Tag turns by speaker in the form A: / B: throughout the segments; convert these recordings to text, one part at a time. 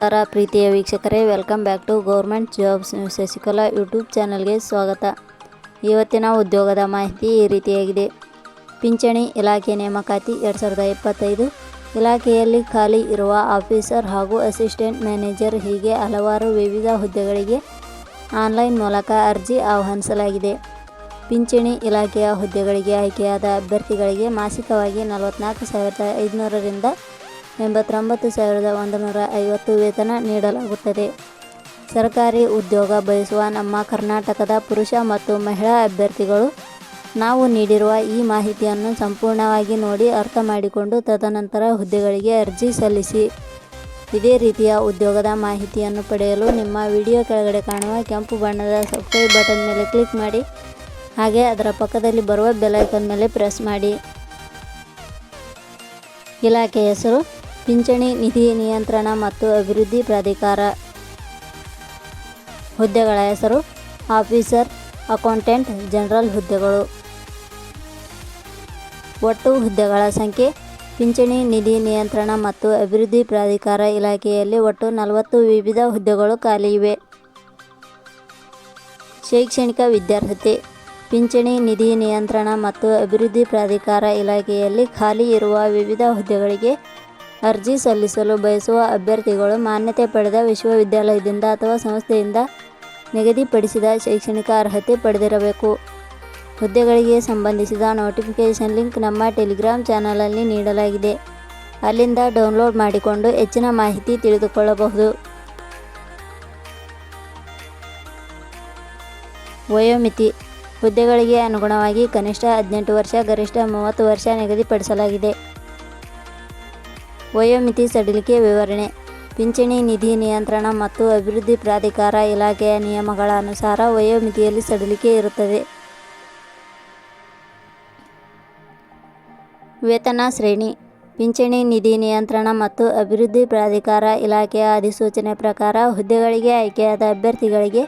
A: ನಮಸ್ಕಾರ ಪ್ರೀತಿಯ ವೀಕ್ಷಕರೇ welcome back to government jobs Shashikala YouTube ಚಾನಲ್ಗೆ ಸ್ವಾಗತ. ಇವತ್ತಿನ ಉದ್ಯೋಗದ ಮಾಹಿತಿ ಈ ರೀತಿಯಾಗಿದೆ. ಪಿಂಚಣಿ ಇಲಾಖೆ ನೇಮಕಾತಿ ಎರಡು ಸಾವಿರದ ಇಪ್ಪತ್ತೈದು. ಇಲಾಖೆಯಲ್ಲಿ ಖಾಲಿ ಇರುವ ಆಫೀಸರ್ ಹಾಗೂ ಅಸಿಸ್ಟೆಂಟ್ ಮ್ಯಾನೇಜರ್ ಹೀಗೆ ಹಲವಾರು ವಿವಿಧ ಹುದ್ದೆಗಳಿಗೆ ಆನ್ಲೈನ್ ಮೂಲಕ ಅರ್ಜಿ ಆಹ್ವಾನಿಸಲಾಗಿದೆ. ಪಿಂಚಣಿ ಇಲಾಖೆಯ ಹುದ್ದೆಗಳಿಗೆ ಆಯ್ಕೆಯಾದ ಅಭ್ಯರ್ಥಿಗಳಿಗೆ ಮಾಸಿಕವಾಗಿ ನಲವತ್ತ್ನಾಲ್ಕು ಸಾವಿರದ ಐದುನೂರರಿಂದ ಎಂಬತ್ತೊಂಬತ್ತು ಸಾವಿರದ ಒಂದು ನೂರ ಐವತ್ತು ವೇತನ ನೀಡಲಾಗುತ್ತದೆ. ಸರ್ಕಾರಿ ಉದ್ಯೋಗ ಬಯಸುವ ನಮ್ಮ ಕರ್ನಾಟಕದ ಪುರುಷ ಮತ್ತು ಮಹಿಳಾ ಅಭ್ಯರ್ಥಿಗಳು, ನಾವು ನೀಡಿರುವ ಈ ಮಾಹಿತಿಯನ್ನು ಸಂಪೂರ್ಣವಾಗಿ ನೋಡಿ ಅರ್ಥ ಮಾಡಿಕೊಂಡು ತದನಂತರ ಹುದ್ದೆಗಳಿಗೆ ಅರ್ಜಿ ಸಲ್ಲಿಸಿ. ಇದೇ ರೀತಿಯ ಉದ್ಯೋಗದ ಮಾಹಿತಿಯನ್ನು ಪಡೆಯಲು ನಿಮ್ಮ ವಿಡಿಯೋ ಕೆಳಗಡೆ ಕಾಣುವ ಕೆಂಪು ಬಣ್ಣದ ಸಬ್ಸ್ಕ್ರೈಬ್ ಬಟನ್ ಮೇಲೆ ಕ್ಲಿಕ್ ಮಾಡಿ, ಹಾಗೆ ಅದರ ಪಕ್ಕದಲ್ಲಿ ಬರುವ ಬೆಲೈಕನ್ ಮೇಲೆ ಪ್ರೆಸ್ ಮಾಡಿ. ಇಲಾಖೆ ಹೆಸರು ಪಿಂಚಣಿ ನಿಧಿ ನಿಯಂತ್ರಣ ಮತ್ತು ಅಭಿವೃದ್ಧಿ ಪ್ರಾಧಿಕಾರ ಹುದ್ದೆಗಳ ಹೆಸರು, ಆಫೀಸರ್, ಅಕೌಂಟೆಂಟ್, ಜನರಲ್ ಹುದ್ದೆಗಳು. ಒಟ್ಟು ಹುದ್ದೆಗಳ ಸಂಖ್ಯೆ, ಪಿಂಚಣಿ ನಿಧಿ ನಿಯಂತ್ರಣ ಮತ್ತು ಅಭಿವೃದ್ಧಿ ಪ್ರಾಧಿಕಾರ ಇಲಾಖೆಯಲ್ಲಿ ಒಟ್ಟು ನಲವತ್ತು ವಿವಿಧ ಹುದ್ದೆಗಳು ಖಾಲಿ ಇವೆ. ಶೈಕ್ಷಣಿಕ ವಿದ್ಯಾರ್ಹತೆ, ಪಿಂಚಣಿ ನಿಧಿ ನಿಯಂತ್ರಣ ಮತ್ತು ಅಭಿವೃದ್ಧಿ ಪ್ರಾಧಿಕಾರ ಇಲಾಖೆಯಲ್ಲಿ ಖಾಲಿ ಇರುವ ವಿವಿಧ ಹುದ್ದೆಗಳಿಗೆ ಅರ್ಜಿ ಸಲ್ಲಿಸಲು ಬಯಸುವ ಅಭ್ಯರ್ಥಿಗಳು ಮಾನ್ಯತೆ ಪಡೆದ ವಿಶ್ವವಿದ್ಯಾಲಯದಿಂದ ಅಥವಾ ಸಂಸ್ಥೆಯಿಂದ ನಿಗದಿಪಡಿಸಿದ ಶೈಕ್ಷಣಿಕ ಅರ್ಹತೆ ಪಡೆದಿರಬೇಕು. ಹುದ್ದೆಗಳಿಗೆ ಸಂಬಂಧಿಸಿದ ನೋಟಿಫಿಕೇಷನ್ ಲಿಂಕ್ ನಮ್ಮ ಟೆಲಿಗ್ರಾಮ್ ಚಾನಲಲ್ಲಿ ನೀಡಲಾಗಿದೆ. ಅಲ್ಲಿಂದ ಡೌನ್ಲೋಡ್ ಮಾಡಿಕೊಂಡು ಹೆಚ್ಚಿನ ಮಾಹಿತಿ ತಿಳಿದುಕೊಳ್ಳಬಹುದು. ವಯೋಮಿತಿ ಹುದ್ದೆಗಳಿಗೆ ಅನುಗುಣವಾಗಿ ಕನಿಷ್ಠ ಹದಿನೆಂಟು ವರ್ಷ, ಗರಿಷ್ಠ ಮೂವತ್ತು ವರ್ಷ ನಿಗದಿಪಡಿಸಲಾಗಿದೆ. ವಯೋಮಿತಿ ಸಡಿಲಿಕೆ ವಿವರಣೆ, ಪಿಂಚಣಿ ನಿಧಿ ನಿಯಂತ್ರಣ ಮತ್ತು ಅಭಿವೃದ್ಧಿ ಪ್ರಾಧಿಕಾರ ಇಲಾಖೆಯ ನಿಯಮಗಳ ಅನುಸಾರ ವಯೋಮಿತಿಯಲ್ಲಿ ಸಡಿಲಿಕೆ ಇರುತ್ತದೆ. ವೇತನ ಶ್ರೇಣಿ, ಪಿಂಚಣಿ ನಿಧಿ ನಿಯಂತ್ರಣ ಮತ್ತು ಅಭಿವೃದ್ಧಿ ಪ್ರಾಧಿಕಾರ ಇಲಾಖೆಯ ಅಧಿಸೂಚನೆ ಪ್ರಕಾರ ಹುದ್ದೆಗಳಿಗೆ ಆಯ್ಕೆಯಾದ ಅಭ್ಯರ್ಥಿಗಳಿಗೆ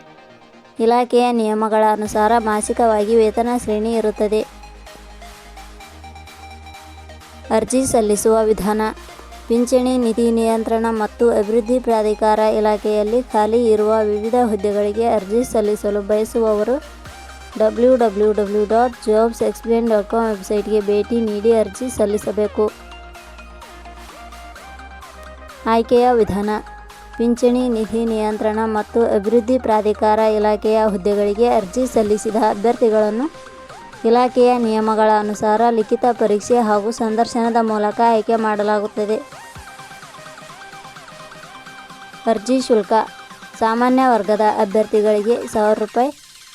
A: ಇಲಾಖೆಯ ನಿಯಮಗಳ ಅನುಸಾರ ಮಾಸಿಕವಾಗಿ ವೇತನ ಶ್ರೇಣಿ ಇರುತ್ತದೆ. ಅರ್ಜಿ ಸಲ್ಲಿಸುವ ವಿಧಾನ ಪಿಂಚಣಿ, ನಿಧಿ ನಿಯಂತ್ರಣ ಮತ್ತು ಅಭಿವೃದ್ಧಿ ಪ್ರಾಧಿಕಾರ ಇಲಾಖೆಯಲ್ಲಿ ಖಾಲಿ ಇರುವ ವಿವಿಧ ಹುದ್ದೆಗಳಿಗೆ ಅರ್ಜಿ ಸಲ್ಲಿಸಲು ಬಯಸುವವರು W W W dot jobs explain dot com ವೆಬ್ಸೈಟ್ಗೆ ಭೇಟಿ ನೀಡಿ ಅರ್ಜಿ ಸಲ್ಲಿಸಬೇಕು. ಆಯ್ಕೆಯ ವಿಧಾನ. ಪಿಂಚಣಿ, ನಿಧಿ ನಿಯಂತ್ರಣ ಮತ್ತು ಅಭಿವೃದ್ಧಿ ಪ್ರಾಧಿಕಾರ ಇಲಾಖೆಯ ಹುದ್ದೆಗಳಿಗೆ ಅರ್ಜಿ ಸಲ್ಲಿಸಿದ ಅಭ್ಯರ್ಥಿಗಳನ್ನು ಇಲಾಖೆಯ ನಿಯಮಗಳ ಅನುಸಾರ ಲಿಖಿತ ಪರೀಕ್ಷೆ ಹಾಗೂ ಸಂದರ್ಶನದ ಮೂಲಕ ಆಯ್ಕೆ ಮಾಡಲಾಗುತ್ತದೆ. ಅರ್ಜಿ ಶುಲ್ಕ. ಸಾಮಾನ್ಯ ವರ್ಗದ ಅಭ್ಯರ್ಥಿಗಳಿಗೆ ಸಾವಿರ ರೂಪಾಯಿ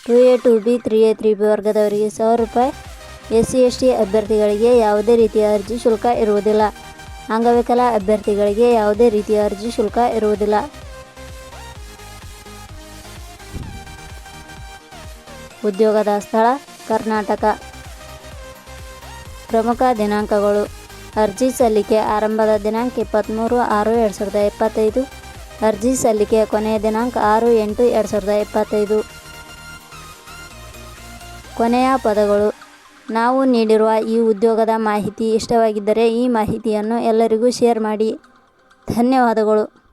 A: two A two B three A three B ವರ್ಗದವರಿಗೆ ಸಾವಿರ ರೂಪಾಯಿ ಎಸ್ ಸಿ ಎಸ್ ಟಿ ಅಭ್ಯರ್ಥಿಗಳಿಗೆ ಯಾವುದೇ ರೀತಿಯ ಅರ್ಜಿ ಶುಲ್ಕ ಇರುವುದಿಲ್ಲ. ಅಂಗವಿಕಲ ಅಭ್ಯರ್ಥಿಗಳಿಗೆ ಯಾವುದೇ ರೀತಿಯ ಅರ್ಜಿ ಶುಲ್ಕ ಇರುವುದಿಲ್ಲ. ಉದ್ಯೋಗದ ಸ್ಥಳ. ಕರ್ನಾಟಕ. ಪ್ರಮುಖ ದಿನಾಂಕಗಳು. ಅರ್ಜಿ ಸಲ್ಲಿಕೆ ಆರಂಭದ ದಿನಾಂಕ ಇಪ್ಪತ್ತ್ಮೂರು ಆರು ಎರಡು ಸಾವಿರದ ಇಪ್ಪತ್ತೈದು. ಅರ್ಜಿ ಸಲ್ಲಿಕೆ ಕೊನೆಯ ದಿನಾಂಕ ಆರು ಎಂಟು ಎರಡು ಸಾವಿರದ ಇಪ್ಪತ್ತೈದು. ಕೊನೆಯ ಪದಗಳು. ನಾವು ನೀಡಿರುವ ಈ ಉದ್ಯೋಗದ ಮಾಹಿತಿ ಇಷ್ಟವಾಗಿದ್ದರೆ ಈ ಮಾಹಿತಿಯನ್ನು ಎಲ್ಲರಿಗೂ ಶೇರ್ ಮಾಡಿ. ಧನ್ಯವಾದಗಳು.